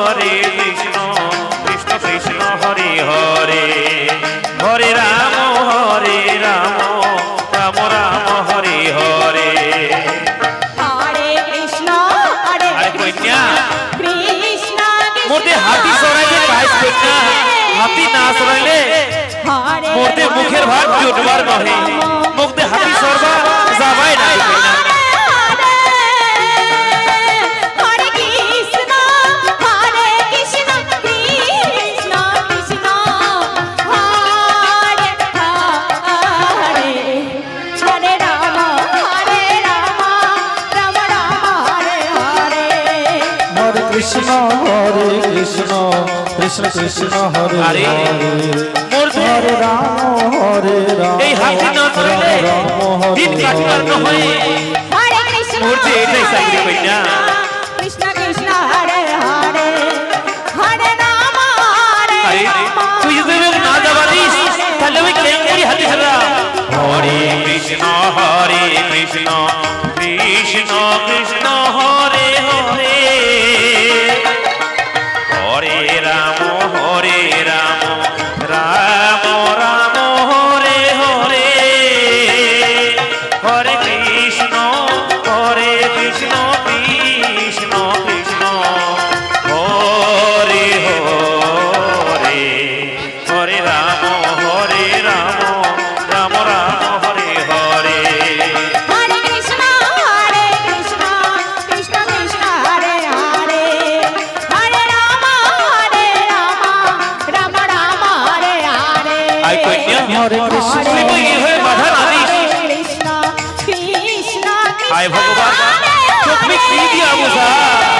হরে কৃষ্ণ কৃষ্ণ কৃষ্ণ হরে হরে। হরে রাম হরে রাম রাম রাম হরে হরে। হরে কৃষ্ণ হরে কন্যা। কৃষ্ণ মোটে হাতি সরাইলে কাজ কন্যা। হাতি না সরাইলে মোটে মুখের ভাগ জুটবার নহে। মুখতে হাতি সরবা যাবাই না। কন্যা হরে কৃষ্ণ হরে কৃষ্ণ কৃষ্ণ কৃষ্ণ হরে আরে, হরে মোর যে হরে রাম হরে রাম এই হাতি না সরাইলে রাম রাম দিন হরে কাটবার নহে হরে কৃষ্ণ মোর যে এটাই চাকরি কইনা। কৃষ্ণ কৃষ্ণ হরে হরে। হরে রাম হরে আরে রাম তুই যদি আমাকে না যাবারিস তাহলে আমি কেন করি হাতি ছাড়া হরে কৃষ্ণ হরে কৃষ্ণ কৃষ্ণ কৃষ্ণ। হয়ে ভগবান চোখ দিয়া বুঝা হরে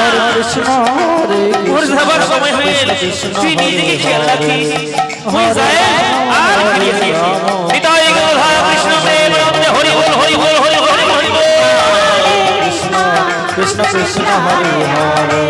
হরে কৃষ্ণ হরে কৃষ্ণ যাবার সময় হয়ে এলে তুই নিজেকে খেয়াল রাখিস মুই যাই আর ফিরিয়েছি নিতাই গৌর কৃষ্ণ প্রেমানন্দে হরি বল হরি বল হরি হরি হরি বল কৃষ্ণ কৃষ্ণ কৃষ্ণ হরে হরে